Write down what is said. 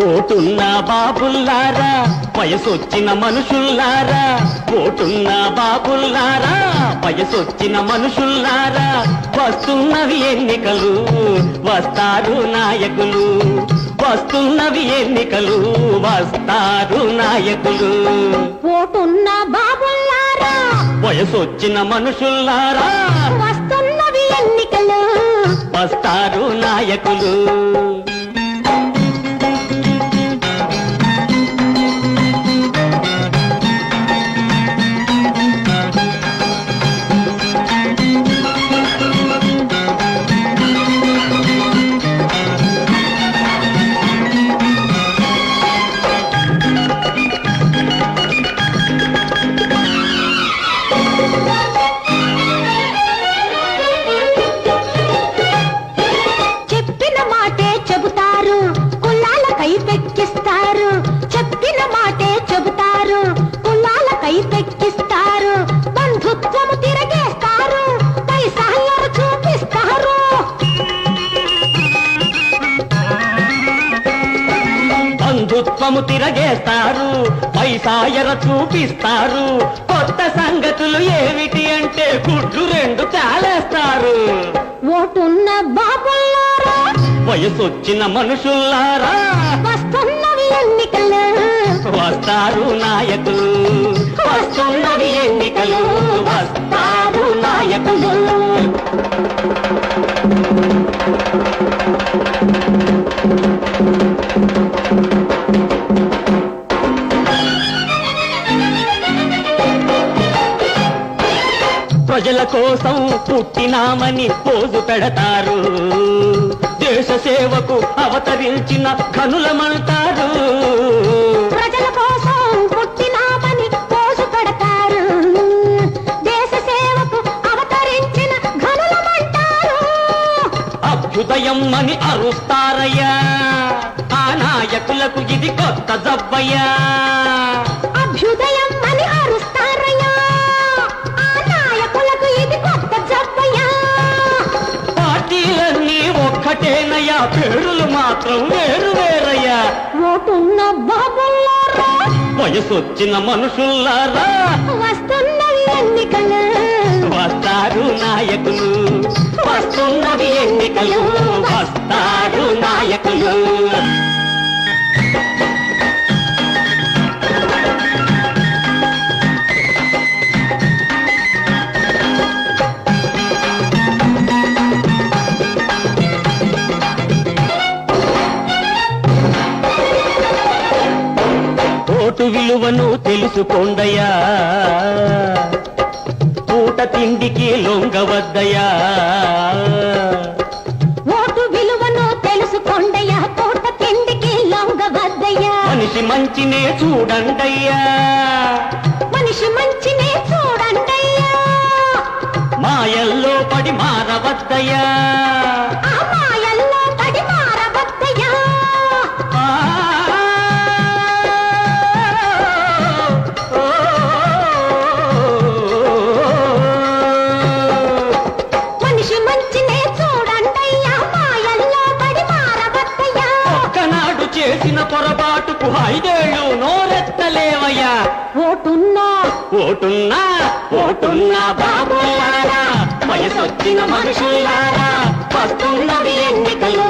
ఓటున్న బాబుల్లారా వయసొచ్చిన మనుషుల్లారా పోతున్న బాబుల్లారా వయసొచ్చిన మనుషుల్లారా వస్తున్నవి ఎన్నికలు వస్తారు నాయకులు. వస్తున్నవి ఎన్నికలు వస్తారు నాయకులు. వయసొచ్చిన మనుషుల్లారా. వస్తున్నవి ఎన్నికలు. వస్తారు నాయకులు. బంధుత్వము తిరగేస్తారు పైసాయర చూపిస్తారు. కొత్త సంగతులు ఏమిటి అంటే గుడ్లు రెండు చాలేస్తారు. ఓటున్న బాబుల్లారా? వయసొచ్చిన మనుషుల్లారా? వస్తున్నవి ఎన్నికలు వస్తారు నాయకులు. ప్రజల కోసం పుట్టినామని పోజు పెడతారు. దేశ సేవకు అవతరించిన కనులమంటారు ప్రజల కోసం పుట్టినామని పోసు పెడతారు. దేశ సేవకు అవతరించిన ఘనులమంటారు. అభ్యుదయం అని అరుస్తారయ్యా. ఆ నాయకులకు ఇది కొత్త జబ్బయ్యా. అభ్యుదయం ఒక్కటేనయ్యా పేరులు మాత్రం వేరు వేరయ్యా. ఓటున్న బాబుల్లారా? వయసొచ్చిన మనుషుల్లారా? వస్తున్నవి ఎన్నికలు. వస్తారు నాయకులు. వస్తున్నవి ఎన్నికలు. వస్తారు నాయకులు. ఓటు విలువను తెలుసుకోండయా పూట తిండికి లొంగవద్దయా ఓటు విలువను తెలుసుకోండయ్యా పూట తిండికి లొంగవద్దయ్యా. మనిషి మంచినే చూడండయ్యా. మనిషి మంచినే చూడండయ్యా. మాయల్లో పడి మారవద్దయ్యా. ఐదేళ్ళు నోరెత్తలేవయ్యా. ఓటున్నా. ఓటున్నా ఓటున్నా బాబులారా. వయసొచ్చిన మనుషులారా. వస్తున్నవి ఎన్నికలు.